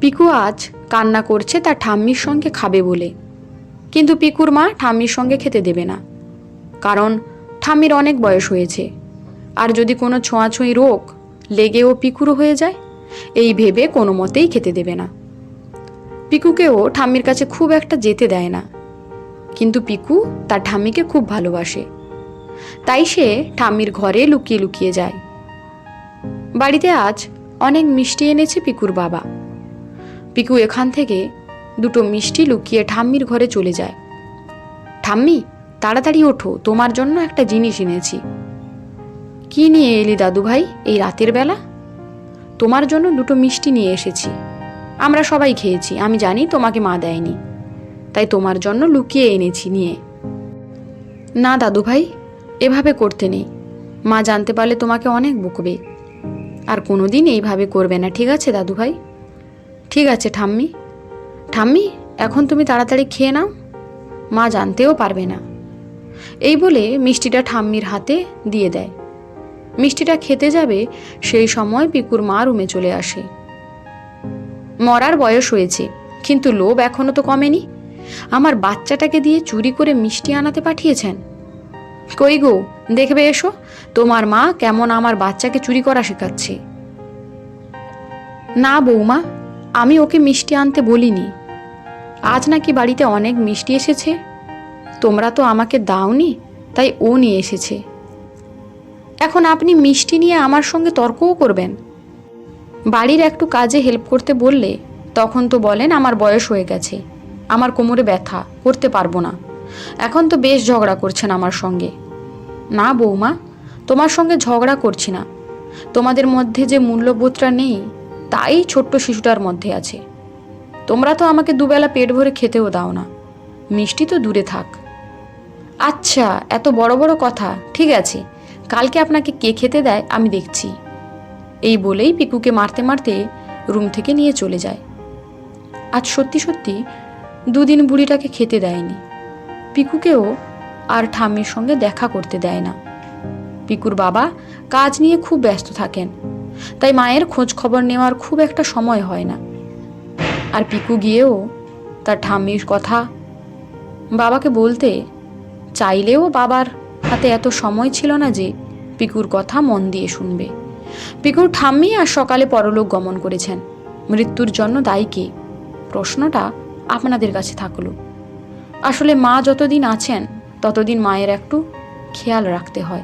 পিকু আজ কান্না করছে তার ঠাম্মির সঙ্গে খাবে বলে। কিন্তু পিকুর মা ঠাম্মির সঙ্গে খেতে দেবে না। কারণ ঠাম্মির অনেক বয়স হয়েছে। আর যদি কোনো ছোঁয়াছুঁই রোগ লেগেও পিকুরও হয়ে যায়, এই ভেবে কোনো মতেই খেতে দেবে না। পিকুকেও ঠাম্মির কাছে খুব একটা যেতে দেয় না। কিন্তু পিকু তার ঠাম্মিকে খুব ভালোবাসে। তাই সে ঠাম্মির ঘরে লুকিয়ে লুকিয়ে যায়। বাড়িতে আজ অনেক মিষ্টি এনেছে পিকুর বাবা। পিকু এখান থেকে দুটো মিষ্টি লুকিয়ে ঠাম্মির ঘরে চলে যায়। ঠাম্মি, তাড়াতাড়ি ওঠো, তোমার জন্য একটা জিনিস এনেছি। কি নিয়ে এলি দাদু ভাই এই রাতের বেলা? তোমার জন্য দুটো মিষ্টি নিয়ে এসেছি। আমরা সবাই খেয়েছি, আমি জানি তোমাকে মা দেয়নি। তাই তোমার জন্য লুকিয়ে এনেছি, নিয়ে। না দাদু ভাই এভাবে করতে নেই। মা জানতে পারলে তোমাকে অনেক বকবে। আর কোনোদিন এইভাবে করবে না, ঠিক আছে দাদু ভাই ঠিক আছে, ঠাম্মি। ঠাম্মি, এখন তুমি তাড়াতাড়ি খেয়ে নাও। মা জানতেও পারবে না। এই বলে মিষ্টিটা ঠাম্মির হাতে দিয়ে দেয়। মিষ্টিটা খেতে যাবে সেই সময় পিকুর মা রুমে চলে আসে। মরার বয়স হয়েছে, কিন্তু লোভ এখনও তো কমেনি। আমার বাচ্চাটাকে দিয়ে চুরি করে মিষ্টি আনাতে পাঠিয়েছেন। কই গো, দেখবে এসো, তোমার মা কেমন আমার বাচ্চাকে চুরি করা শেখাচ্ছে। না বৌমা আমি ওকে মিষ্টি আনতে বলিনি। আজ নাকি বাড়িতে অনেক মিষ্টি এসেছে। তোমরা তো আমাকে দাওনি, তাই ও নিয়ে এসেছে। এখন আপনি মিষ্টি নিয়ে আমার সঙ্গে তর্কও করবেন। বাড়ির একটু কাজে হেল্প করতে বললে তখন তো বলেন আমার বয়স হয়ে গেছে, আমার কোমরে ব্যথা, করতে পারব না। এখন তো বেশ ঝগড়া করছেন আমার সঙ্গে। না বৌমা, তোমার সঙ্গে ঝগড়া করছি না। তোমাদের মধ্যে যে মূল্যবোধটা নেই তাই ছোট্ট শিশুটার মধ্যে আছে। তোমরা তো আমাকে দুবেলা পেট ভরে খেতেও দাও না। মিষ্টি তো দূরে থাক। আচ্ছা এত বড় বড় কথা। ঠিক আছে, কালকে আপনাকে কে খেতে দেয় আমি দেখছি। এই বলেই পিকুকে মারতে মারতে রুম থেকে নিয়ে চলে যায়। আজ সত্যি সত্যি দুদিন বুড়িটাকে খেতে দেয়নি। পিকুকেও আর ঠাম্মির সঙ্গে দেখা করতে দেয় না। পিকুর বাবা কাজ নিয়ে খুব ব্যস্ত থাকেন। তাই মায়ের খোঁজ খবর নেওয়ার খুব একটা সময় হয় না। আর পিকু গিয়েও তার ঠাম্মির কথা বাবাকে বলতে চাইলেও বাবার হাতে এত সময় ছিল না যে পিকুর কথা মন দিয়ে শুনবে। পিকুর ঠাম্মি আর সকালে পরলোক গমন করেছেন। মৃত্যুর জন্য দায়ী কে? প্রশ্নটা আপনাদের কাছে থাকল। আসলে মা যতদিন আছেন, ততদিন মায়ের একটু খেয়াল রাখতে হয়।